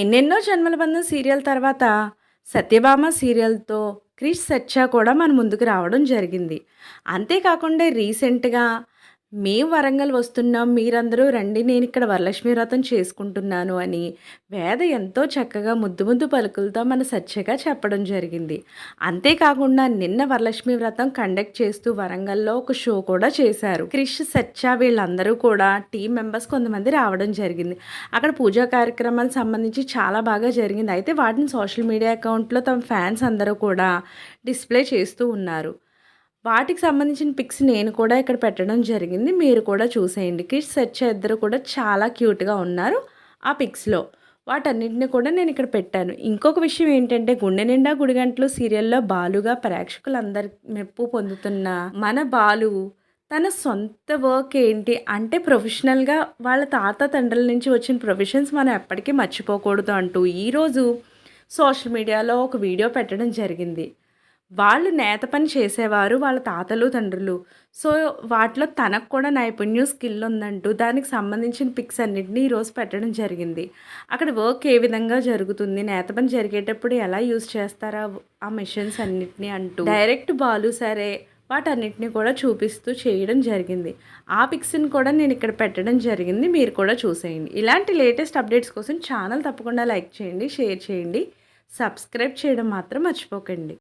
ఎన్నెన్నో జన్మల బంధం సీరియల్ తర్వాత సత్యభామ సీరియల్తో క్రిష్ సత్య కూడా మన ముందుకు రావడం జరిగింది. అంతేకాకుండా రీసెంట్గా మేము వరంగల్ వస్తున్నాం మీరందరూ రండి నేను ఇక్కడ వరలక్ష్మి వ్రతం చేసుకుంటున్నాను అని వేద ఎంతో చక్కగా ముద్దు ముద్దు పలుకులతో మన సత్యగా చెప్పడం జరిగింది. అంతేకాకుండా నిన్న వరలక్ష్మి వ్రతం కండక్ట్ చేస్తూ వరంగల్లో ఒక షో కూడా చేశారు. క్రిష్ సత్య వీళ్ళందరూ కూడా టీం మెంబర్స్ కొంతమంది రావడం జరిగింది. అక్కడ పూజా కార్యక్రమాలకు సంబంధించి చాలా బాగా జరిగింది. అయితే వాటిని సోషల్ మీడియా అకౌంట్లో తమ ఫ్యాన్స్ అందరూ కూడా డిస్ప్లే చేస్తూ ఉన్నారు. వాటికి సంబంధించిన పిక్స్ నేను కూడా ఇక్కడ పెట్టడం జరిగింది. మీరు కూడా చూసేయండి. కిడ్స్ సెర్చ్ ఇద్దరు కూడా చాలా క్యూట్గా ఉన్నారు ఆ పిక్స్లో. వాటన్నిటిని కూడా నేను ఇక్కడ పెట్టాను. ఇంకొక విషయం ఏంటంటే గుండె నిండా గుడిగంటలు సీరియల్లో బాలుగా ప్రేక్షకులందరి మెప్పు పొందుతున్న మన బాలు తన సొంత వర్క్ ఏంటి? అంటే ప్రొఫెషనల్గా వాళ్ళ తాత తండ్రుల నుంచి వచ్చిన ప్రొఫెషన్స్ మనం ఎప్పటికీ మర్చిపోకూడదు అంటూ ఈరోజు సోషల్ మీడియాలో ఒక వీడియో పెట్టడం జరిగింది. వాళ్ళు నేత పని చేసేవారు వాళ్ళ తాతలు తండ్రులు. సో వాటిలో తనకు కూడా నైపుణ్యం స్కిల్ ఉందంటూ దానికి సంబంధించిన పిక్స్ అన్నింటినీ ఈరోజు పెట్టడం జరిగింది. అక్కడ వర్క్ ఏ విధంగా జరుగుతుంది నేత పని జరిగేటప్పుడు ఎలా యూజ్ చేస్తారా ఆ మిషన్స్ అన్నిటినీ అంటూ? డైరెక్ట్ బాలు సరే వాటన్నిటిని కూడా చూపిస్తూ చేయడం జరిగింది. ఆ పిక్స్ని కూడా నేను ఇక్కడ పెట్టడం జరిగింది మీరు కూడా చూసేయండి. ఇలాంటి లేటెస్ట్ అప్డేట్స్ కోసం ఛానల్ తప్పకుండా లైక్ చేయండి షేర్ చేయండి. సబ్స్క్రైబ్ చేయడం మాత్రం మర్చిపోకండి.